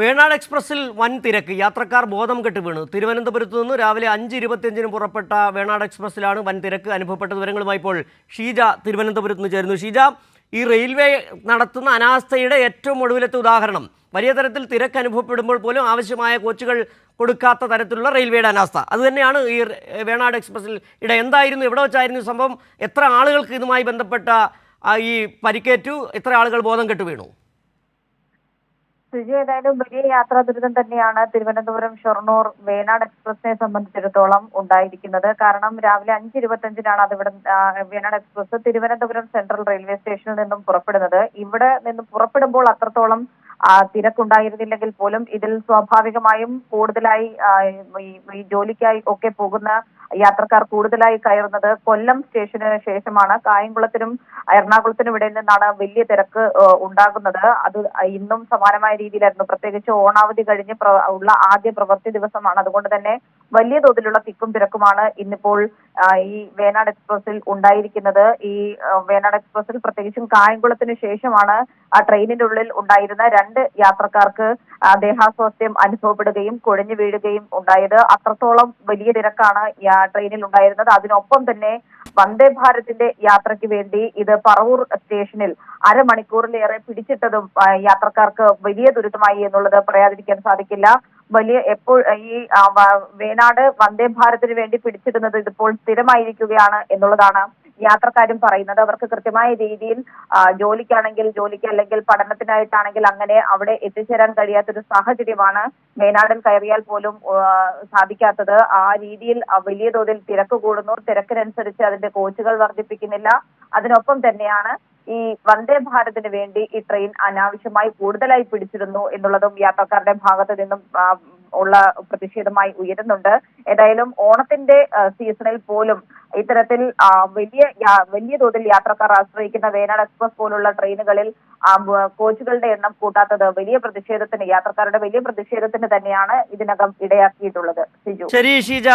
വേണാട് എക്സ്പ്രസിൽ വൻ തിരക്ക്. യാത്രക്കാർ ബോധം കെട്ട് വീണു. തിരുവനന്തപുരത്ത് നിന്ന് രാവിലെ അഞ്ച് ഇരുപത്തിയഞ്ചിന് പുറപ്പെട്ട വേണാട് എക്സ്പ്രസിലാണ് വൻ തിരക്ക്. അനുഭവപ്പെട്ട വിവരങ്ങളുമായി ഇപ്പോൾ ഷീജ തിരുവനന്തപുരത്ത് നിന്ന് ചേരുന്നു. ഷീജ ഈ റെയിൽവേ നടത്തുന്ന അനാസ്ഥയുടെ ഏറ്റവും ഒടുവിലത്തെ ഉദാഹരണം. വലിയ തരത്തിൽ തിരക്ക് അനുഭവപ്പെടുമ്പോൾ പോലും ആവശ്യമായ കോച്ചുകൾ കൊടുക്കാത്ത തരത്തിലുള്ള റെയിൽവേയുടെ അനാസ്ഥ. അതുതന്നെയാണ് ഈ വേണാട് എക്സ്പ്രസിൽ ഇവിടെ എന്തായിരുന്നു? എവിടെ വെച്ചായിരുന്നു സംഭവം? എത്ര ആളുകൾക്ക് ഇതുമായി ബന്ധപ്പെട്ട ഈ പരിക്കേറ്റു? എത്ര ആളുകൾ ബോധം കെട്ടു വീണു? സുജി ഏതായാലും വലിയ യാത്രാ ദുരിതം തന്നെയാണ് തിരുവനന്തപുരം ഷൊർണൂർ വേണാട് എക്സ്പ്രസിനെ സംബന്ധിച്ചിടത്തോളം ഉണ്ടായിരിക്കുന്നത്. കാരണം രാവിലെ അഞ്ച് ഇരുപത്തഞ്ചിനാണ് അത് ഇവിടെ Venad express Thiruvananthapuram central railway സ്റ്റേഷനിൽ നിന്നും പുറപ്പെടുന്നത്. ഇവിടെ നിന്ന് പുറപ്പെടുമ്പോൾ അത്രത്തോളം തിരക്കുണ്ടായിരുന്നില്ലെങ്കിൽ പോലും ഇതിൽ സ്വാഭാവികമായും കൂടുതലായി ഈ- ജോലിക്കായി ഒക്കെ പോകുന്ന യാത്രക്കാർ കൂടുതലായി കയറുന്നത് കൊല്ലം സ്റ്റേഷന് ശേഷമാണ്. കായംകുളത്തിനും എറണാകുളത്തിനും ഇടയിൽ നിന്നാണ് വലിയ തിരക്ക് ഉണ്ടാകുന്നത്. അത് ഇന്നും സമാനമായ രീതിയിലായിരുന്നു. പ്രത്യേകിച്ച് ഓണാവധി കഴിഞ്ഞ് ഉള്ള ആദ്യ പ്രവൃത്തി ദിവസമാണ്. അതുകൊണ്ട് തന്നെ വലിയ തോതിലുള്ള തിക്കും തിരക്കുമാണ് ഇന്നിപ്പോൾ ഈ വേനാട് എക്സ്പ്രസിൽ ഉണ്ടായിരിക്കുന്നത്. ഈ വേണാട് എക്സ്പ്രസിൽ പ്രത്യേകിച്ചും കായംകുളത്തിന് ശേഷമാണ് ആ ട്രെയിനിന്റെ ഉള്ളിൽ ഉണ്ടായിരുന്ന രണ്ട് യാത്രക്കാർക്ക് ദേഹാസ്വാസ്ഥ്യം അനുഭവപ്പെടുകയും കുഴഞ്ഞു വീഴുകയും ഉണ്ടായത്. അത്രത്തോളം വലിയ തിരക്കാണ് ട്രെയിനിൽ ഉണ്ടായിരുന്നത്. അതിനൊപ്പം തന്നെ വന്ദേ ഭാരതിന്റെ യാത്രയ്ക്ക് വേണ്ടി ഇത് പറവൂർ സ്റ്റേഷനിൽ അരമണിക്കൂറിലേറെ പിടിച്ചിട്ടതും യാത്രക്കാർക്ക് വലിയ ദുരിതമായി എന്നുള്ളത് പറയാതിരിക്കാൻ സാധിക്കില്ല. വലിയ എപ്പോൾ ഈ വേനാട് വന്ദേ ഭാരതിന് വേണ്ടി പിടിച്ചിടുന്നത് ഇതിപ്പോൾ സ്ഥിരമായിരിക്കുകയാണ് എന്നുള്ളതാണ് യാത്രക്കാരും പറയുന്നത് അവർക്ക് കൃത്യമായ രീതിയിൽ ജോലിക്കാണെങ്കിൽ ജോലിക്ക് അല്ലെങ്കിൽ പഠനത്തിനായിട്ടാണെങ്കിൽ അങ്ങനെ അവിടെ എത്തിച്ചേരാൻ കഴിയാത്തൊരു സാഹചര്യമാണ് മേനാടൻ കയറിയാൽ പോലും സാധിക്കാത്തത്. ആ രീതിയിൽ വലിയ തോതിൽ തിരക്ക് കൂടുന്നു. തിരക്കിനനുസരിച്ച് അതിന്റെ കോച്ചുകൾ വർദ്ധിപ്പിക്കുന്നില്ല. അതിനൊപ്പം തന്നെയാണ് ഈ വന്ദേ ഭാരതിന് വേണ്ടി ഈ ട്രെയിൻ അനാവശ്യമായി കൂടുതലായി പിടിച്ചിരുന്നു എന്നുള്ളതും യാത്രക്കാരുടെ ഭാഗത്ത് നിന്നും ഉള്ള പ്രതിഷേധമായി ഉയരുന്നുണ്ട്. ഏതായാലും ഓണത്തിന്റെ സീസണിൽ പോലും ഇത്തരത്തിൽ വലിയ വലിയ തോതിൽ യാത്രക്കാർ ആശ്രയിക്കുന്ന വേനാട് എക്സ്പ്രസ് പോലുള്ള ട്രെയിനുകളിൽ കോച്ചുകളുടെ എണ്ണം കൂട്ടാത്തത് വലിയ പ്രതിഷേധത്തിന് യാത്രക്കാരുടെ വലിയ പ്രതിഷേധത്തിന് തന്നെയാണ് ഇതിനകം ഇടയാക്കിയിട്ടുള്ളത്. ശരി ഷീജ.